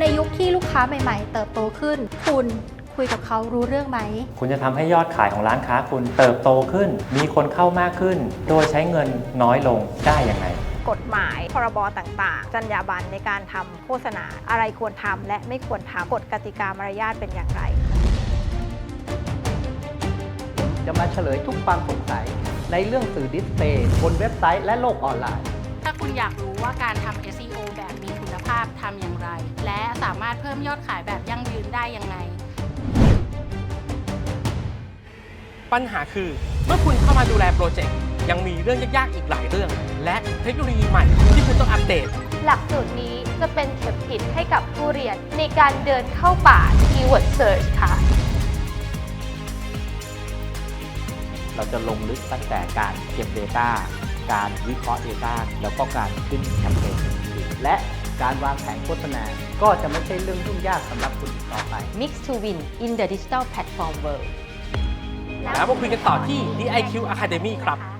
ค้าใหม่ ๆ เติบโตขึ้น คุณคุยกับเขารู้เรื่องไหม คุณจะทำให้ยอดขายของร้านค้าคุณเติบโตขึ้น มีคนเข้ามากขึ้น โดยใช้เงินน้อยลงได้ยังไงกฎหมาย พรบต่างๆ จรรยาบรรณในการทำโฆษณา อะไรควรทำและไม่ควรทำกฎกติกามารยาทเป็นอย่างไร จะมาเฉลยทุกความสงสัยในเรื่องสื่อดิสเพลย์บนเว็บไซต์และโลกออนไลน์ ถ้าคุณอยากรู้ว่าการทำ SEO แบบมีคุณภาพทำอย่าง พิ่มยอดขายแบบยั่งยืนได้ยังไง ปัญหาคือเมื่อคุณเข้ามาดูแลโปรเจกต์ยังมีเรื่องยากๆอีกหลายเรื่อง และเทคโนโลยีใหม่ที่คุณต้องอัปเดต หลักสูตรนี้จะเป็นเข็มทิศให้กับผู้เรียนในการเดินเข้าป่า Keyword Search ค่ะ เราจะลงลึกตั้งแต่การเก็บ Data การวิเคราะห์ Data แล้วก็การขึ้นแคมเปญและ การวางแผนโฆษณา ก็จะไม่ใช่เรื่องยุ่งยากสำหรับคุณอีกต่อไป Mix to win in the digital platform world แล้วมาคุยกันต่อที่ DIQ Academy ครับ